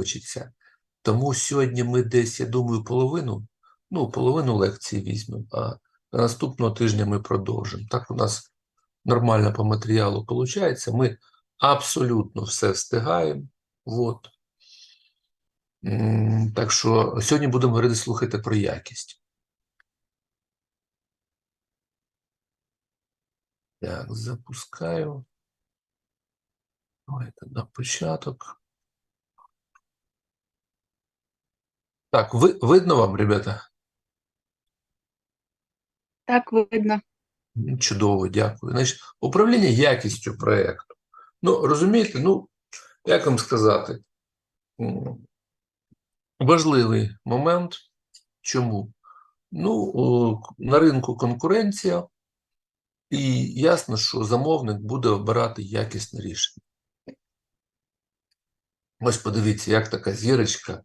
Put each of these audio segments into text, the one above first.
хочеться. Тому сьогодні ми десь, я думаю, половину, ну, половину лекції візьмемо, а наступного тижня ми продовжимо. Так у нас нормально по матеріалу виходить. Ми абсолютно все встигаємо. Вот. Так що сьогодні будемо говорити, слухайте про якість. Так, запускаю. Давайте на початок. Так, ви, видно вам, ребята? Так, видно. Ну, Чудово, дякую. Значить, управління якістю проєкту. Ну, розумієте, ну, як вам сказати, важливий момент. Чому? Ну, на ринку конкуренція, і ясно, що замовник буде обирати якісне рішення. Ось подивіться, як така зірочка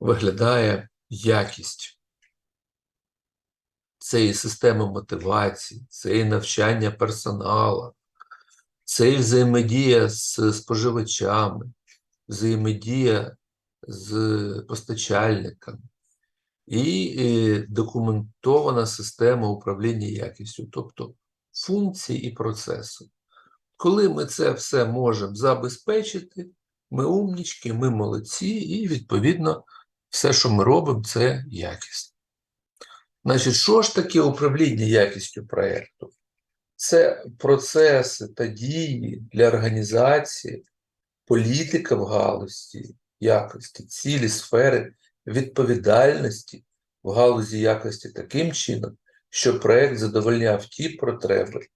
виглядає якість. Це і система мотивації, це навчання персоналу, це взаємодія з споживачами, взаємодія з постачальниками і документована система управління якістю, тобто функції і процеси. Коли ми це все можемо забезпечити, ми умнічки, ми молодці, і відповідно все, що ми робимо, це якість. Значить, що ж таке управління якістю проєкту? Це процеси та дії для організації, політика в галузі якості, цілі сфери відповідальності в галузі якості таким чином, щоб проєкт задовольняв ті потреби,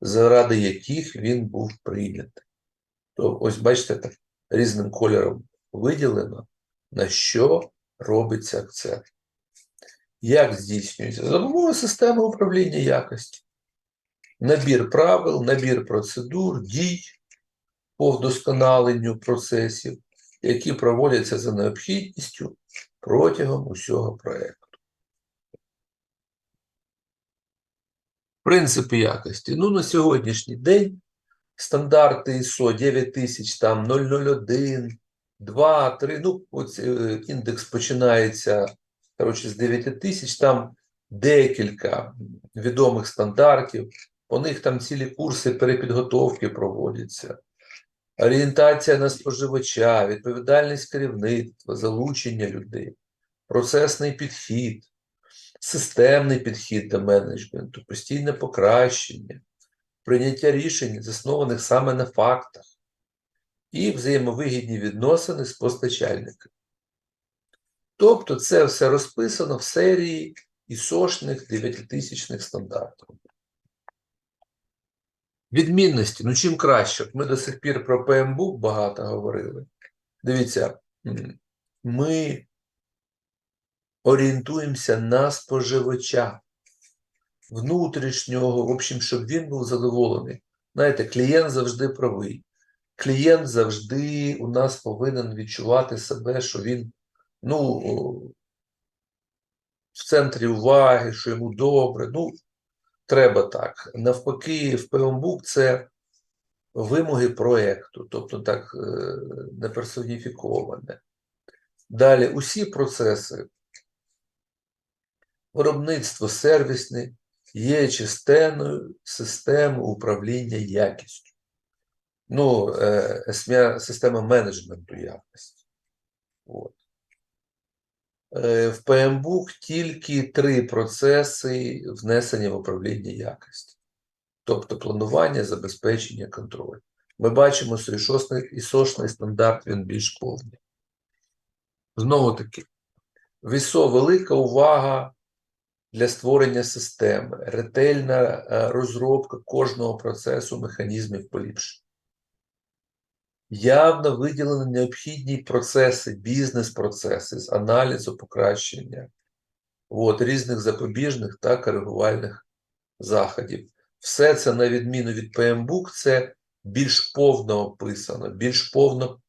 заради яких він був прийнятий. То ось бачите, так різним кольором виділено, на що робиться акцент. Як здійснюється? За допомогою системи управління якості. Набір правил, набір процедур, дій по вдосконаленню процесів, які проводяться за необхідністю протягом усього проєкту. Принципи якості. Ну, на сьогоднішній день стандарти ISO 9000, там 001, 2, 3, ну, ось е, індекс починається, коротше, з 9000, там декілька відомих стандартів, по них там цілі курси перепідготовки проводяться. Орієнтація на споживача, відповідальність керівництва, залучення людей, процесний підхід, системний підхід до менеджменту, постійне покращення, прийняття рішень, заснованих саме на фактах, і взаємовигідні відносини з постачальниками. Тобто це все розписано в серії ісошних 9000 стандартів. Відмінності, ну чим краще. Ми до сих пір про PMBOK багато говорили. Дивіться, ми орієнтуємося на споживача внутрішнього, в общем, щоб він був задоволений. Знаєте, клієнт завжди правий. Клієнт завжди у нас повинен відчувати себе, що він ну, в центрі уваги, що йому добре. Ну, треба так. Навпаки, в PMBOK це вимоги проєкту, тобто так е, не персоніфіковане. Далі усі процеси, виробництво сервісне є частиною системи управління якістю. Ну, е, система менеджменту якості. От. Е, В PMBOK тільки три процеси внесення в управління якості. Тобто планування, забезпечення, контроль. Ми бачимо, що ісошний, стандарт він більш повний. Знову таки, в ISO велика увага для створення системи, ретельна е, розробка кожного процесу механізмів поліпшення. Явно виділені необхідні процеси, бізнес-процеси з аналізу покращення от, різних запобіжних та коригувальних заходів. Все це, на відміну від PMBOK, це більш повно описано, більш повно,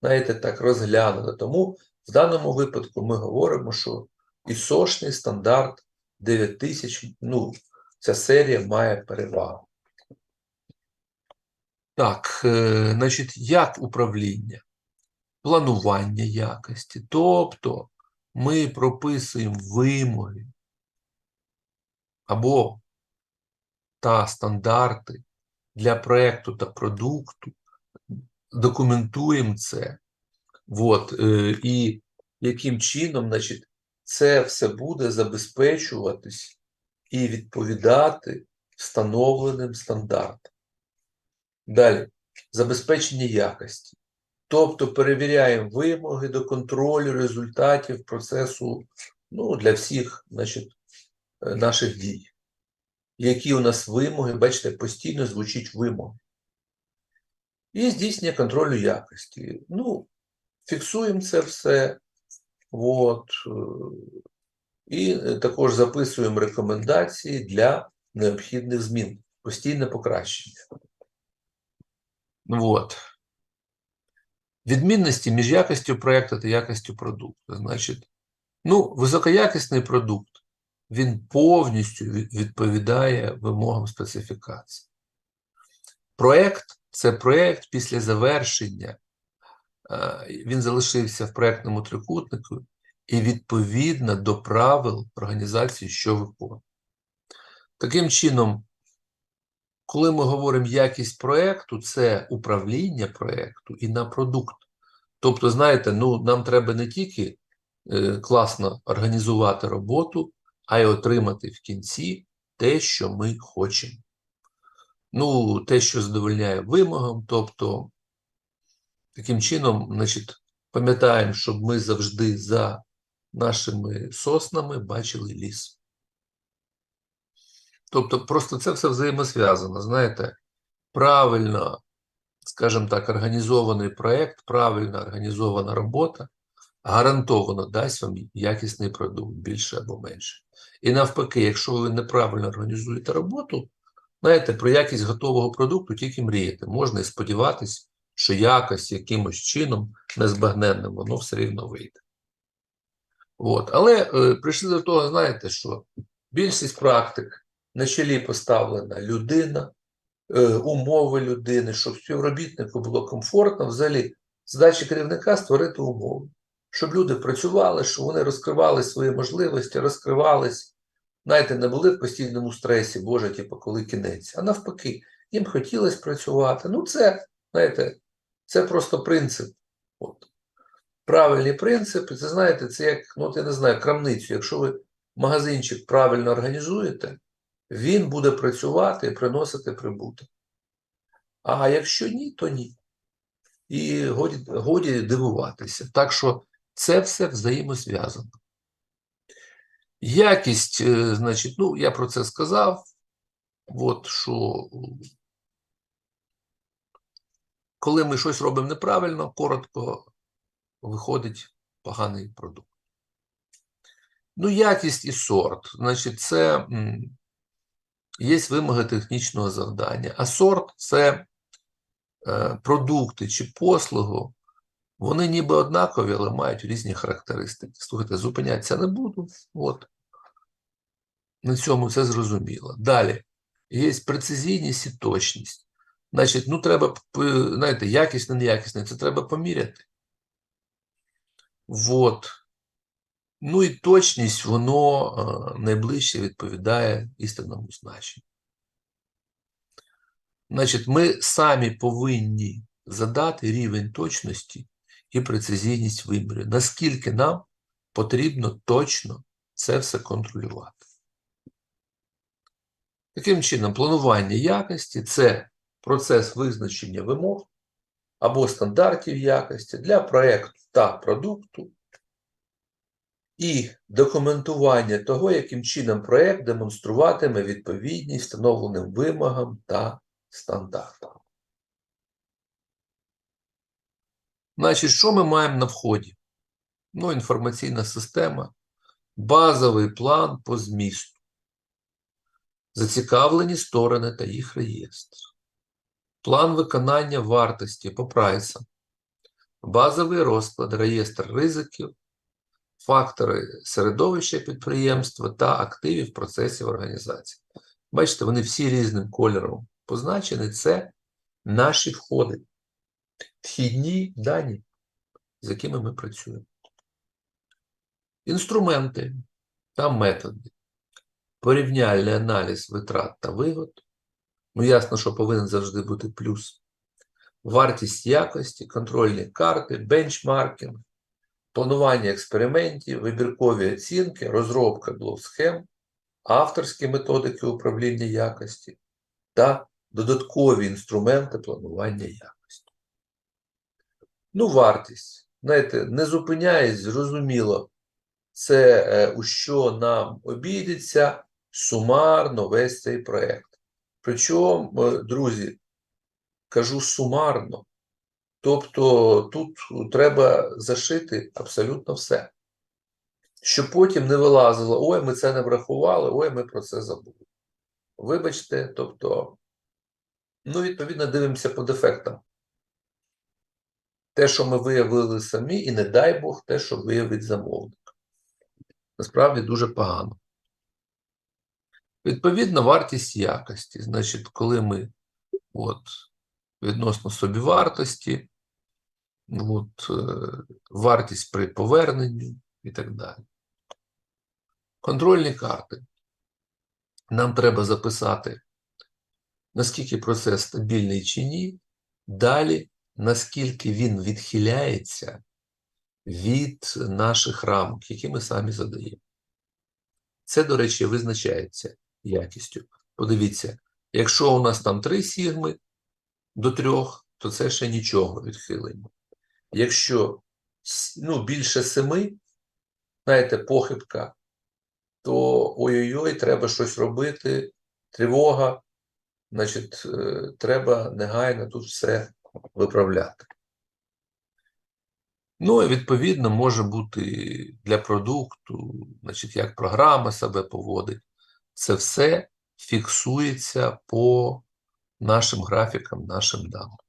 знаєте, так, розглянуто. Тому в даному випадку ми говоримо, що ісошний стандарт 9000, ну, ця серія має перевагу. Так, е, значить, як управління? планування якості. Тобто ми прописуємо вимоги або та стандарти для проєкту та продукту, документуємо це. От, е, і яким чином, значить, це все буде забезпечуватись і відповідати встановленим стандартам. Далі, забезпечення якості. Тобто перевіряємо вимоги до контролю результатів процесу ну, для всіх значить, е, наших дій. Які у нас вимоги, бачите, постійно звучить вимоги. І здійснення контролю якості. Ну, фіксуємо це все. От, е, і також записуємо рекомендації для необхідних змін, постійне покращення. От. Відмінності між якістю проєкту та якістю продукту. Значить, ну, високоякісний продукт, він повністю відповідає вимогам специфікації. Проєкт це проєкт після завершення. е, Він залишився в проєктному трикутнику і відповідно до правил організації, що виконує. Таким чином, коли ми говоримо якість проєкту, це управління проєкту і на продукт. Тобто, знаєте, ну, нам треба не тільки е, класно організувати роботу, а й отримати в кінці те, що ми хочемо. Ну, те, що задовольняє вимогам, тобто, таким чином, значить, пам'ятаємо, щоб ми завжди за нашими соснами бачили ліс. Тобто, просто це все взаємосв'язано. Знаєте, правильно, скажімо так, організований проєкт, правильно організована робота гарантовано дасть вам якісний продукт більше або менше. І навпаки, якщо ви неправильно організуєте роботу, знаєте, про якість готового продукту тільки мріяти. Можна і сподіватися, що якось якимось чином незбагненним воно все рівно вийде. От. Але е, прийшли до того, знаєте, що більшість практик на чолі поставлена людина, е, умови людини, щоб співробітнику було комфортно, взагалі задача керівника створити умови, щоб люди працювали, щоб вони розкривали свої можливості, розкривались, знаєте, не були в постійному стресі, Боже, типу, коли кінець, а навпаки, їм хотілося працювати. Ну, це, знаєте, це просто принцип. От. Правильні принципи, це знаєте, це як, ну, от я не знаю, крамницю. Якщо ви магазинчик правильно організуєте, він буде працювати і приносити прибуток. А якщо ні, то ні. І годі, годі дивуватися. Так що це все взаємосв'язано. Якість, е, значить, ну, я про це сказав. От що коли ми щось робимо неправильно, коротко виходить поганий продукт. Ну, якість і сорт. Значить, це є вимоги технічного завдання. А сорт це е, продукти чи послугу, вони ніби однакові, але мають різні характеристики. Слухайте, зупинятися не буду. От. На цьому це зрозуміло. Далі. Є прецизійність і точність. Значить, ну треба, знаєте, якісне, неякісне, це треба поміряти. Вот. Ну і точність, воно е, найближче відповідає істинному значенню. Значить, ми самі повинні задати рівень точності і прецизійність вимірів. Наскільки нам потрібно точно це все контролювати. Таким чином, планування якості це процес визначення вимог або стандартів якості для проєкту та продукту і документування того, яким чином проєкт демонструватиме відповідність встановленим вимогам та стандартам. Значить, що ми маємо на вході? Ну, інформаційна система, базовий план по змісту, зацікавлені сторони та їх реєстр, план виконання вартості по прайсам, базовий розклад, реєстр ризиків, фактори середовища підприємства та активів процесів організації. Бачите, вони всі різним кольором позначені. Це наші входи, вхідні дані, з якими ми працюємо. Інструменти та методи. Порівняльний аналіз витрат та вигод. Ну, ясно, що повинен завжди бути плюс. Вартість якості, контрольні карти, бенчмаркінг, планування експериментів, вибіркові оцінки, розробка блок-схем, авторські методики управління якості та додаткові інструменти планування якості. Ну, вартість. Знаєте, не зупиняєсь, зрозуміло, це е, у що нам обійдеться сумарно весь цей проєкт. Причому, е, друзі, кажу сумарно. Тобто тут треба зашити абсолютно все. Щоб потім не вилазило, ой, ми це не врахували, ой, ми про це забули. Вибачте, тобто, ну, відповідно, дивимося по дефектам. Те, що ми виявили самі, і не дай Бог, те, що виявить замовник. Насправді дуже погано. Відповідно, вартість якості. Значить, коли ми от, відносно собівартості, от, е, вартість при поверненні і так далі. Контрольні карти. Нам треба записати, наскільки процес стабільний чи ні. Далі, наскільки він відхиляється від наших рамок, які ми самі задаємо. Це, до речі, визначається якістю. Подивіться, якщо у нас там 3 сігми до 3, то це ще нічого відхилення. Якщо ну, більше 7, знаєте, похибка, то ой-ой-ой, треба щось робити, тривога, значить, е, треба негайно тут все виправляти. Ну, і відповідно, може бути для продукту, значить, як програма себе поводить. Це все фіксується по нашим графікам, нашим даним.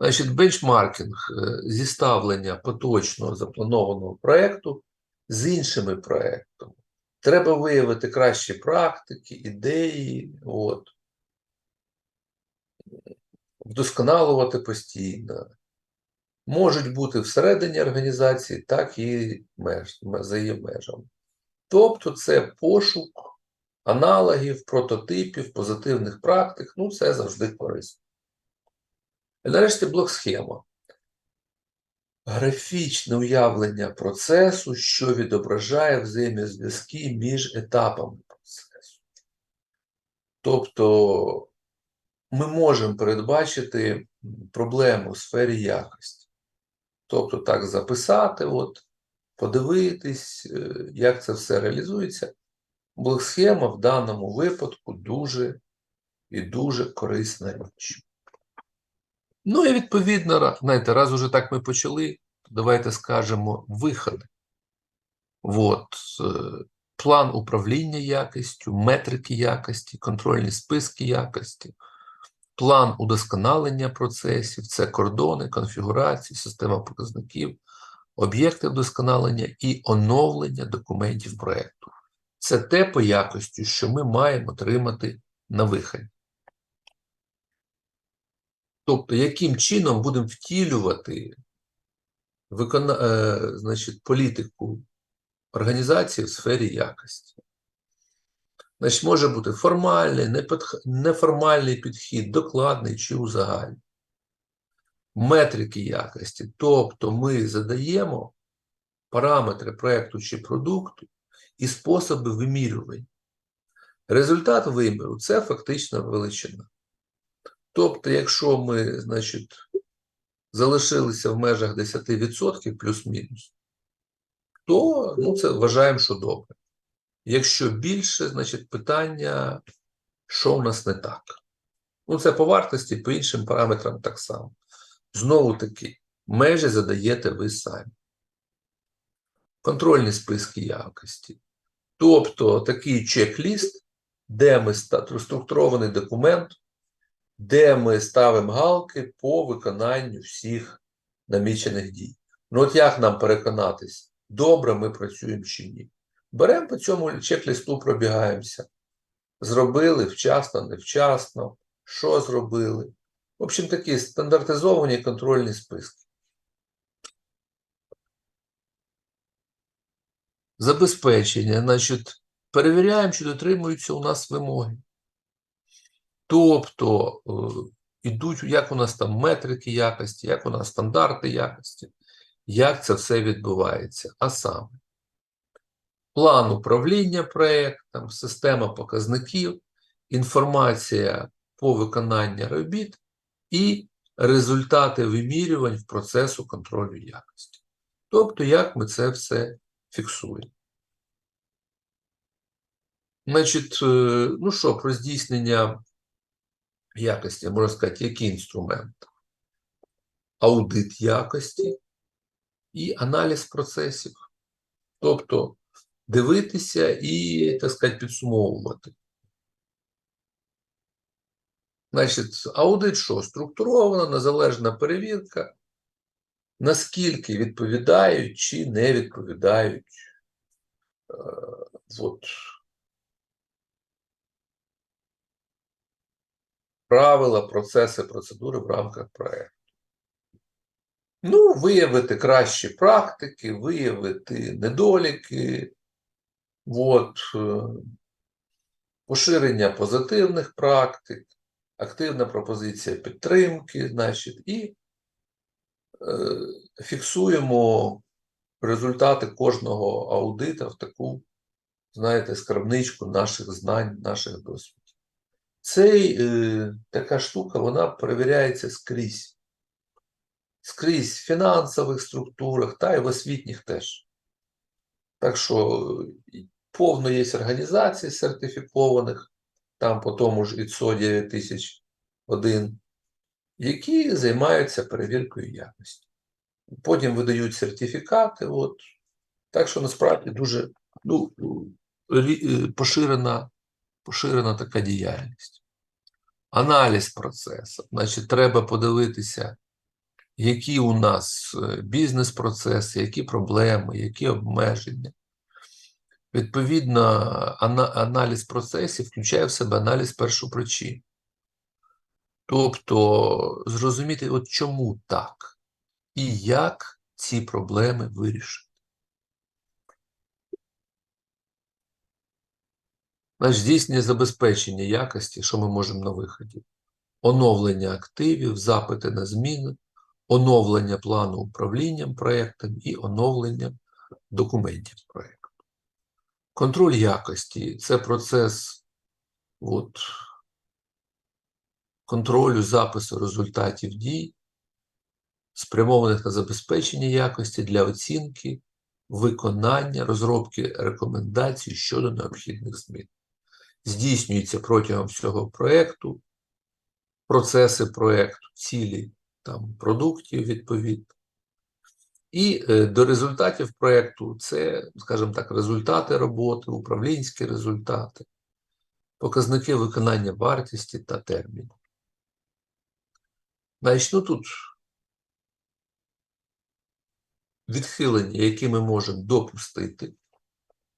Значить, бенчмаркінг е, зіставлення поточного запланованого проєкту з іншими проєктами. Треба виявити кращі практики, ідеї, от. вдосконалувати постійно. Можуть бути всередині організації, так і меж, за її межами. Тобто це пошук аналогів, прототипів, позитивних практик, ну це завжди корисно. І нарешті блок-схема. Графічне уявлення процесу, що відображає взаємозв'язки між етапами процесу. Тобто ми можемо передбачити проблему у сфері якості. Тобто так записати, от, подивитись, е, як це все реалізується. Блок-схема в даному випадку дуже і дуже корисна річ. Ну і відповідно, знаєте, раз уже так ми почали, давайте скажемо виходи. От, е, план управління якістю, метрики якості, контрольні списки якості, план удосконалення процесів, це кордони, конфігурації, система показників, об'єкти вдосконалення і оновлення документів проєкту. Це те по якості, що ми маємо отримати на виході. Тобто, яким чином будемо втілювати викона... е, значить, політику організації в сфері якості. Значить, може бути формальний, неформальний підхід, докладний чи узагальний. Метрики якості. Тобто ми задаємо параметри проєкту чи продукту і способи вимірювання. Результат виміру це фактично величина. Тобто, якщо ми, значить, залишилися в межах 10% плюс-мінус, то ну, це вважаємо, що добре. Якщо більше, значить питання, що в нас не так. Ну, це по вартості, по іншим параметрам так само. Знову таки, межі задаєте ви самі. Контрольні списки якості. Тобто такий чек-ліст, де ми структурований документ, де ми ставимо галки по виконанню всіх намічених дій. Ну от як нам переконатись, добре ми працюємо чи ні? Беремо по цьому чек-лісту, пробігаємося. Зробили вчасно, невчасно, що зробили. В общем, такі стандартизовані контрольні списки. Забезпечення. Значить, перевіряємо, чи дотримуються у нас вимоги. Тобто, е, ідуть, як у нас там метрики якості, як у нас стандарти якості, як це все відбувається. А саме, план управління проєктом, система показників, інформація по виконанню робіт і результати вимірювань в процесу контролю якості. Тобто, як ми це все фіксуємо. Значить, е, ну що, про здійснення якості, можна сказати, які інструменти? Аудит якості і аналіз процесів. Тобто дивитися і, так сказати, підсумовувати. Значить, аудит що? Структурована, незалежна перевірка, наскільки відповідають чи не відповідають е, от, правила, процеси, процедури в рамках проєкту. Ну, виявити кращі практики, виявити недоліки, от, е, поширення позитивних практик, активна пропозиція підтримки, значить, і е, фіксуємо результати кожного аудита в таку, знаєте, скарбничку наших знань, наших досвідів. Цей, е, така штука, вона перевіряється скрізь. Скрізь в фінансових структурах та й в освітніх теж. Так що повно є організацій сертифікованих, там по тому ж ISO 9001, які займаються перевіркою якості. Потім видають сертифікати. От. Так що насправді дуже ну, е, поширена, поширена така діяльність. Аналіз процесу. Значить, треба подивитися, які у нас е, бізнес-процеси, які проблеми, які обмеження. Відповідно, аналіз процесів включає в себе аналіз першопричин. Тобто зрозуміти, от чому так, і як ці проблеми вирішити. Значить, здійснення забезпечення якості, що ми можемо на виході. Оновлення активів, запити на зміни, оновлення плану управлінням проєктом і оновлення документів проєкту. Контроль якості це процес от, контролю запису результатів дій, спрямованих на забезпечення якості для оцінки, виконання, розробки рекомендацій щодо необхідних змін. Здійснюється протягом всього проєкту, процеси проєкту, цілі там, продуктів відповідно. І е, до результатів проєкту це, скажімо так, результати роботи, управлінські результати, показники виконання вартості та терміну. Значить, ну тут відхилення, які ми можемо допустити.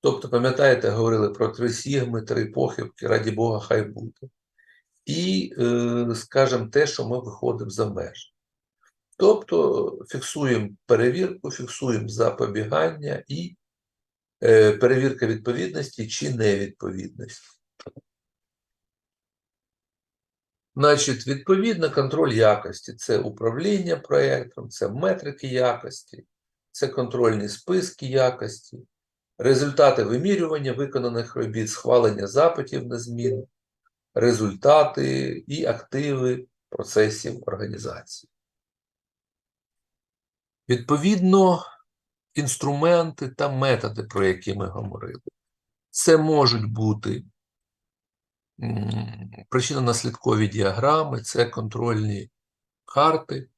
Тобто, пам'ятаєте, говорили про три сігми, три похибки, раді Бога, хай буде. І, е, скажімо, те, що ми виходимо за межі. Тобто фіксуємо перевірку, фіксуємо запобігання і е, перевірка відповідності чи невідповідності. Значить, відповідно, контроль якості це управління проєктом, це метрики якості, це контрольні списки якості, результати вимірювання виконаних робіт, схвалення запитів на зміну, результати і активи процесів організації. Відповідно, інструменти та методи, про які ми говорили, це можуть бути причинно-наслідкові діаграми, це контрольні карти,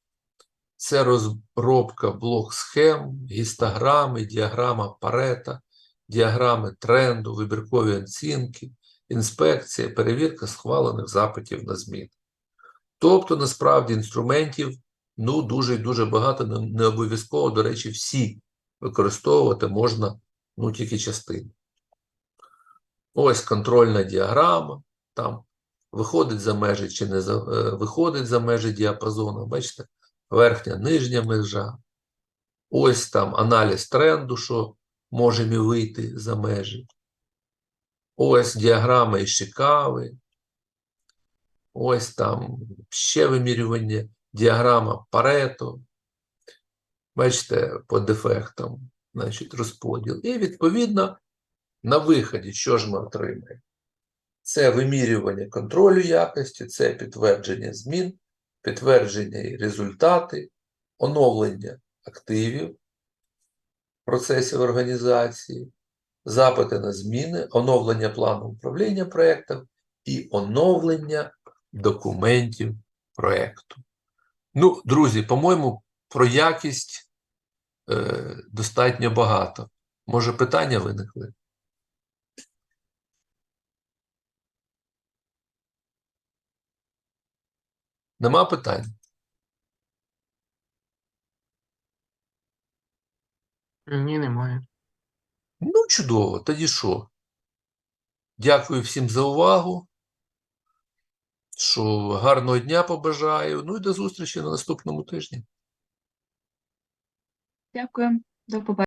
це розробка блок-схем, гістограми, діаграма Парета, діаграми тренду, вибіркові оцінки, інспекція, перевірка схвалених запитів на зміни. Тобто, насправді, інструментів ну, дуже і дуже багато, не, обов'язково, до речі, всі використовувати можна, ну, тільки частину. Ось контрольна діаграма, там виходить за межі чи не за, е, виходить за межі діапазону, бачите, верхня, нижня межа. Ось там аналіз тренду, що можемо вийти за межі. Ось діаграма Ішикави. Ось там ще вимірювання, діаграма Парето. Бачите, по дефектам, значить, розподіл. І відповідно на виході, що ж ми отримаємо? Це вимірювання контролю якості, це підтвердження змін, підтвердження і результати, оновлення активів процесів організації, запити на зміни, оновлення плану управління проєктом і оновлення документів проєкту. Ну, друзі, по-моєму, про якість е, достатньо багато. Може, питання виникли? Нема питань? Ні, немає. Ну, чудово, тоді що? Дякую всім за увагу. Що гарного дня побажаю. Ну і до зустрічі на наступному тижні. Дякую. До побачення.